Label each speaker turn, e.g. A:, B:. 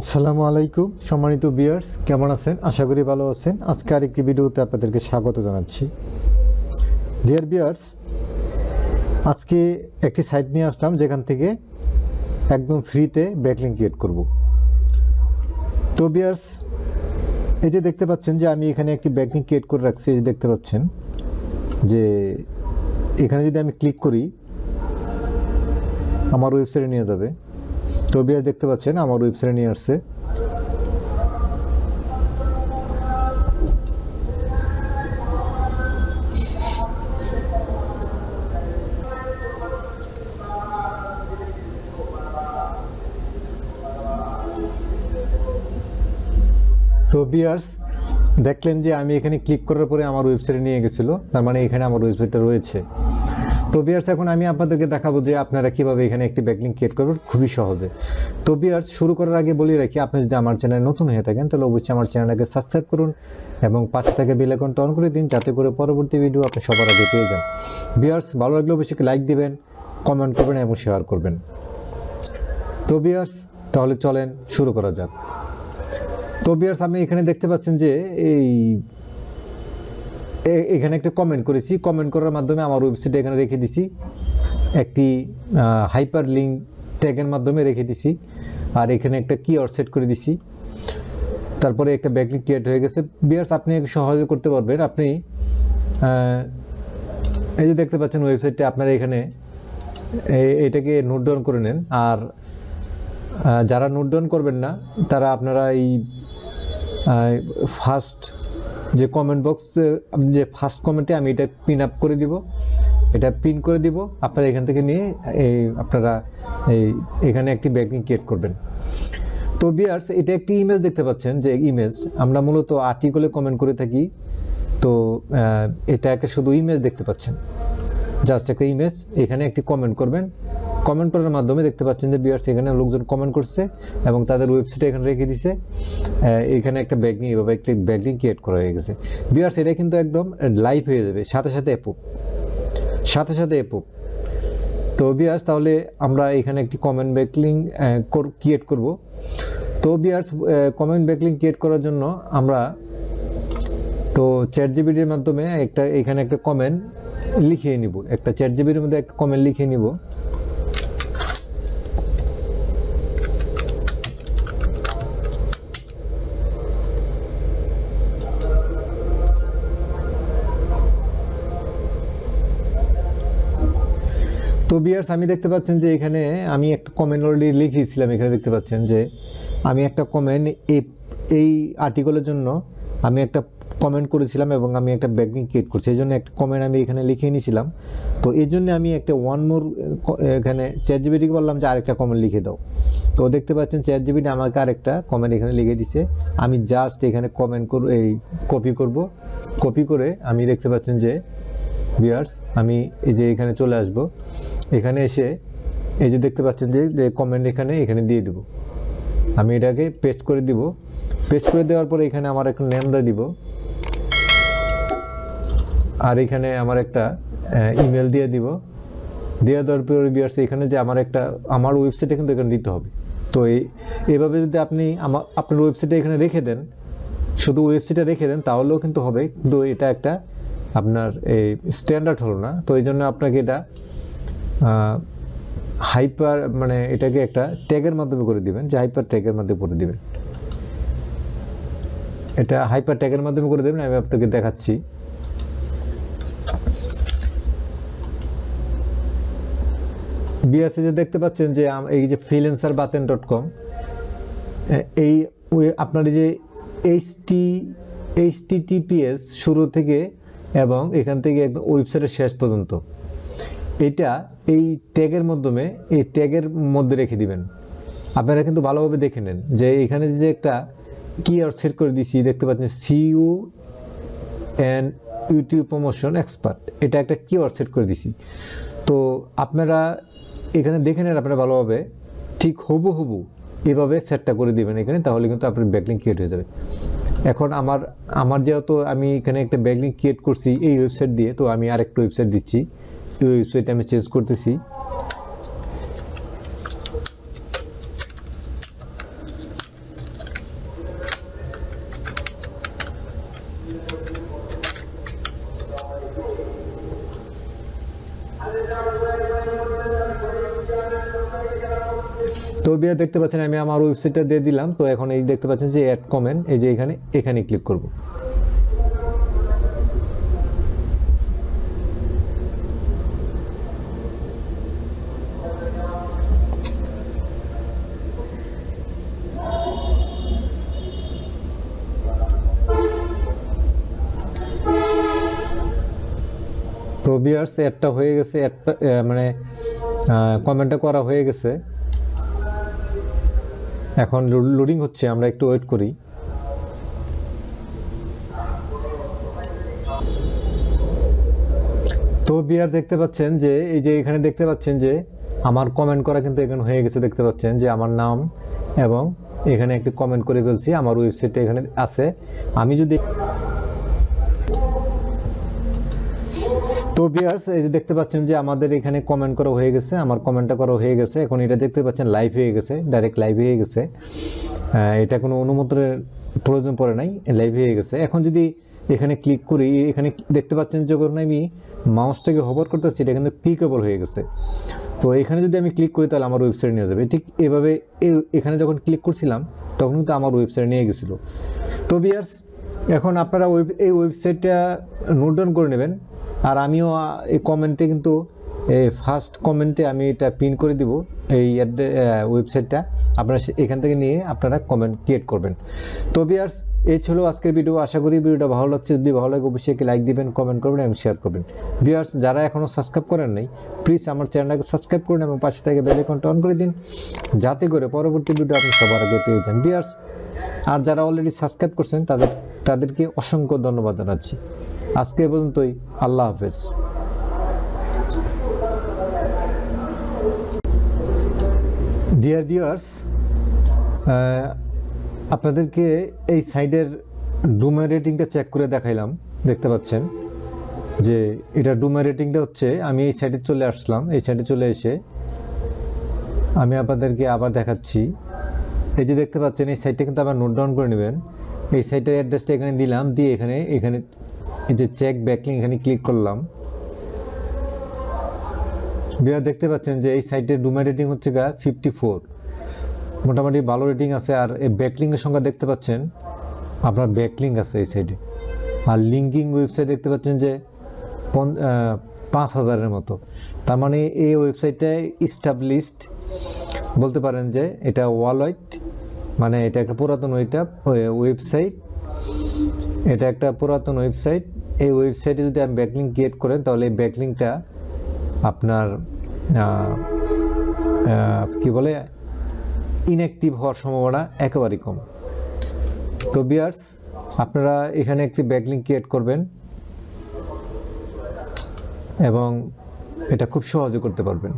A: আসসালামু আলাইকুম, সম্মানিত বিয়ার্স কেমন আছেন? আশা করি ভালো আছেন। আজকে আরেকটি ভিডিওতে আপনাদেরকে স্বাগত জানাচ্ছি। ডিয়ার বিয়ার্স আজকে একটি সাইট নিয়ে আসলাম, যেখান থেকে একদম ফ্রিতে ব্যাকলিং ক্রিয়েট করব। তো বিয়ার্স এই যে দেখতে পাচ্ছেন যে আমি এখানে একটি ব্যাকলিং ক্রিয়েট করে রাখছি, এই যে দেখতে পাচ্ছেন যে এখানে যদি আমি ক্লিক করি, আমার ওয়েবসাইটে নিয়ে যাবে। তো দেখতে পাচ্ছেন, আমার ওয়েবসাইটে নিয়ে আসছে। তো বিয়ার্স দেখলেন যে আমি এখানে ক্লিক করার পরে আমার ওয়েবসাইটে নিয়ে গেছিল তার মানে এখানে আমার ওয়েবসাইটটা রয়েছে। তো বিয়ার্স, এখন আমি আপনাদেরকে দেখাবো যে আপনারা কীভাবে এখানে একটি ব্যাকলিং ক্রিয়েট করবেন। খুবই সহজে। তো বিয়ার্স, শুরু করার আগে বলি রাখি, আপনি যদি আমার চ্যানেলে নতুন হয়ে থাকেন, তাহলে অবশ্যই আমার চ্যানেলটাকে সাবস্ক্রাইব করুন এবং পাশে থেকে বেল আইকনটা অন করে দিন, যাতে করে পরবর্তী ভিডিও আপনি সবার আগে পেয়ে যান। বিয়ার্স, ভালো লাগলে অবশ্যই লাইক দিবেন কমেন্ট করবেন এবং শেয়ার করবেন। তো বিয়ার্স, তাহলে চলেন শুরু করা যাক। তো বিয়ার্স, আপনি এখানে দেখতে পাচ্ছেন যে এই এখানে একটা কমেন্ট করেছি। কমেন্ট করার মাধ্যমে আমার ওয়েবসাইটে এখানে রেখে দিছি। একটি হাইপার লিঙ্ক ট্যাগের মাধ্যমে রেখে দিছি। আর এখানে একটা কি সেট করে দিছি। তারপরে একটা ব্যাকলিং ক্রিয়েট হয়ে গেছে। বিয়ার্স আপনি সহজে করতে পারবেন। আপনি এই যে দেখতে পাচ্ছেন ওয়েবসাইটটা আপনারা এখানে এটাকে নোট ডাউন করে নেন। আর যারা নোট ডাউন করবেন না, তারা আপনারা এই ফার্স্ট যে কমেন্ট বক্স যে ফার্স্ট কমেন্টে আমি এটা পিন আপ করে দিব। এটা পিন করে দিব। আপনারা এখান থেকে নিয়ে এই আপনারা এই এখানে একটি ব্যাকিং ক্রিয়েট করবেন। তো বিয়ার্স এটা একটি ইমেজ দেখতে পাচ্ছেন যে ইমেজ আমরা মূলত আর্টিকেলে কমেন্ট করে থাকি। তো এটা একটা শুধু ইমেজ দেখতে পাচ্ছেন। জাস্ট একটা ইমেজ এখানে একটি কমেন্ট করবেন। কমেন্ট করার মাধ্যমে দেখতে পাচ্ছেন যে বিয়ার্স এখানে লোকজন কমেন্ট করছে এবং তাদের ওয়েবসাইটে এখানে রেখে দিছে। এখানে একটা ব্যাগিং এভাবে একটি ব্যাগিং ক্রিয়েট করা হয়ে গেছে। বিয়ার্স এটা কিন্তু একদম লাইভ হয়ে যাবে। সাথে সাথে অ্যাপুপ সাথে সাথে অ্যাপুপ তো বিয়ার্স তাহলে আমরা এখানে একটি কমেন্ট ব্যাকলিং ক্রিয়েট করব। তো বিয়ার্স কমেন্ট ব্যাকলিং ক্রিয়েট করার জন্য আমরা তো চ্যাট জিবিটির মাধ্যমে একটা, এখানে একটা কমেন্ট লিখিয়ে নিব। একটা চ্যাট জিবির মধ্যে একটা কমেন্ট লিখিয়ে নিব। তো বিয়ার্স আমি দেখতে পাচ্ছেন যে এখানে আমি একটা কমেন্ট অলরেডি লিখিয়েছিলাম, এখানে দেখতে পাচ্ছেন যে আমি একটা কমেন্ট এই এই আর্টিকেলের জন্য আমি একটা কমেন্ট করেছিলাম এবং আমি একটা ব্যাকিং ক্রিয়েট করছি। এই জন্য একটা কমেন্ট আমি এখানে লিখে নিয়েছিলাম। তো এই জন্য আমি একটা ওয়ান মোর এখানে চ্যাট জিবিটিকে বললাম যে আরেকটা কমেন্ট লিখে দাও। তো দেখতে পাচ্ছেন চ্যাট জিবিটি আমাকে আরেকটা কমেন্ট এখানে লিখে দিছে। আমি জাস্ট এখানে কমেন্ট করব এই কপি করব। কপি করে আমি দেখতে পাচ্ছেন যে বিয়ার্স আমি এই যে এখানে চলে আসব। এখানে এসে এই যে দেখতে পাচ্ছেন যে যে কমেন্ট এখানে এখানে দিয়ে দিব। আমি এটাকে পেস্ট করে দিব। পেস্ট করে দেওয়ার পরে এখানে আমার একটা নেমদা দিব। আর এখানে আমার একটা ইমেল দিয়ে দিব। দেওয়া দেওয়ার পরে বিয়ার্স এখানে যে আমার একটা, আমার ওয়েবসাইটে কিন্তু এখানে দিতে হবে। তো এই, এভাবে যদি আপনি আমার আপনার ওয়েবসাইটে এখানে রেখে দেন, শুধু ওয়েবসাইটে রেখে দেন, তাহলেও কিন্তু হবে। কিন্তু এটা একটা আপনার এই স্ট্যান্ডার্ড হলো না। তো এই জন্য আপনাকে এটা হাইপার মানে এটাকে একটা ট্যাগের মাধ্যমে করে দিবেন, যে হাইপার ট্যাগের মাধ্যমে করে দিবেন। এটা হাইপার ট্যাগের মাধ্যমে করে দেবেন, আমি আপনাকে দেখাচ্ছি। বিএসসি যে দেখতে পাচ্ছেন যে এই যে ফ্রিল্যান্সার বাতেন ডট কম এই আপনার যে এইচ টি শুরু থেকে এবং এখান থেকে একদম ওয়েবসাইটের শেষ পর্যন্ত। এটা এই ট্যাগের মাধ্যমে, এই ট্যাগের মধ্যে রেখে দিবেন। আপনারা কিন্তু ভালোভাবে দেখে নেন যে এখানে যে একটা কি আর সেট করে দিয়েছি, দেখতে পাচ্ছেন CU and YouTube promotion expert এটা একটা কিওয়ার্ড সেট করে দিছি তো আপনারা এখানে দেখে নেন আপনারা ভালোভাবে। ঠিক হবু হবু এভাবে সেটটা করে দেবেন এখানে, তাহলে কিন্তু আপনার ব্যাকলিং ক্রিয়েট হয়ে যাবে। এখন আমার আমার যেহেতু আমি এখানে একটা ব্যাকলিং ক্রিয়েট করছি এই ওয়েবসাইট দিয়ে, তো আমি আরেকটা ওয়েবসাইট দিচ্ছি। এই ওয়েবসাইটে আমি চেঞ্জ করতেছি। তো বিয়ার দেখতে পাচ্ছেন, আমি আমার ওয়েবসাইটটা দিয়ে দিলাম। তো এখন এই দেখতে পাচ্ছেন যে অ্যাড কমেন্ট এই যে এখানে এখানে ক্লিক করব। তো বিয়ার্স অ্যাডটা হয়ে গেছে অ্যাডটা মানে কমেন্টটা করা হয়ে গেছে। এখন লোডিং হচ্ছে, আমরা একটু ওয়েট করি। তো বিয়ার দেখতে পাচ্ছেন যে, এই যে এখানে দেখতে পাচ্ছেন যে, আমার কমেন্ট করা কিন্তু এখানে হয়ে গেছে, দেখতে পাচ্ছেন যে আমার নাম এবং এখানে একটি কমেন্ট করে ফেলছি, আমার ওয়েবসাইটে এখানে আছে। আমি যদি তো বিয়ার্স এই যে দেখতে পাচ্ছেন যে আমাদের এখানে কমেন্ট করা হয়ে গেছে, আমার কমেন্টটা করা হয়ে গেছে। এখন এটা দেখতে পাচ্ছেন লাইভ হয়ে গেছে ডাইরেক্ট লাইভ হয়ে গেছে। এটা কোনো অনুমোদনের প্রয়োজন পড়ে নাই লাইভ হয়ে গেছে। এখন যদি এখানে ক্লিক করি, এখানে দেখতে পাচ্ছেন যখন আমি মাউসটাকে হবর করতেছি, এটা কিন্তু ক্লিকেবল হয়ে গেছে। তো এখানে যদি আমি ক্লিক করি, তাহলে আমার ওয়েবসাইট নিয়ে যাবে। ঠিক এভাবে এখানে যখন ক্লিক করছিলাম, তখন কিন্তু আমার ওয়েবসাইট নিয়ে গেছিল। তো বিয়ার্স এখন আপনারা ওয়েব এই ওয়েবসাইটটা নোট ডাউন করে নেবেন। আর আমিও এই কমেন্টে কিন্তু এই ফার্স্ট কমেন্টে আমি এটা পিন করে দিব, এই ওয়েবসাইটটা আপনারা এখান থেকে নিয়ে আপনারা কমেন্ট ক্রিয়েট করবেন। তো বিয়ার্স এই ছিল আজকের ভিডিও আশা করি ভিডিওটা ভালো লাগছে। যদি ভালো লাগে, অবশ্যই লাইক দিবেন কমেন্ট করবেন এবং শেয়ার করবেন। বিয়ার্স যারা এখনও সাবস্ক্রাইব করেন নাই প্লিজ আমার চ্যানেলটাকে সাবস্ক্রাইব করুন এবং পাশে থেকে বেল আইকনটা অন করে দিন, যাতে করে পরবর্তী ভিডিও আপনি সবার আগে পেয়ে যান। বিয়ার্স আর যারা অলরেডি সাবস্ক্রাইব করছেন, তাদের, তাদেরকে অসংখ্য ধন্যবাদ জানাচ্ছি। আজকে পর্যন্তই, আল্লাহ হাফেজ। ডিয়ার ভিউয়ার্স আপনাদেরকে এই সাইডের ডুমের রেটিংটা চেক করে দেখাইলাম, দেখতে পাচ্ছেন। যে এটা ডুমের রেটিংটা হচ্ছে, আমি এই সাইডে চলে আসলাম, এই সাইডে চলে এসে আমি আপনাদেরকে আবার দেখাচ্ছি। এই যে দেখতে পাচ্ছেন, এই সাইডটা কিন্তু আবার নোট ডাউন করে নেবেন। এই সাইটের অ্যাড্রেসটা এখানে দিলাম, দিয়ে এখানে এখানে এই যে চেক ব্যাকলিং এখানে ক্লিক করলাম। বিহার, দেখতে পাচ্ছেন যে এই সাইটের ডুমাই রেটিং হচ্ছে গা ফিফটি ফোর মোটামুটি ভালো রেটিং আছে, আর এই ব্যাকলিংয়ের সংখ্যা দেখতে পাচ্ছেন, আপনার ব্যাকলিং আছে এই সাইডে আর লিঙ্কিং ওয়েবসাইট দেখতে পাচ্ছেন যে পাঁচ হাজারের মতো। তার মানে এই ওয়েবসাইটটা ইস্টাবলিশড বলতে পারেন যে এটা ওয়ালয়েট মানে এটা একটা পুরাতন ওইটা ওয়েবসাইট এটা একটা পুরাতন ওয়েবসাইট এই ওয়েবসাইটে যদি আমি ব্যাকলিং ক্রিয়েট করেন, তাহলে এই ব্যাকলিংটা আপনার কি বলে ইনঅ্যাক্টিভ হওয়ার সম্ভাবনা একেবারেই কম। তো বিয়ার্স আপনারা এখানে একটি ব্যাকলিং ক্রিয়েট করবেন এবং এটা খুব সহজে করতে পারবেন।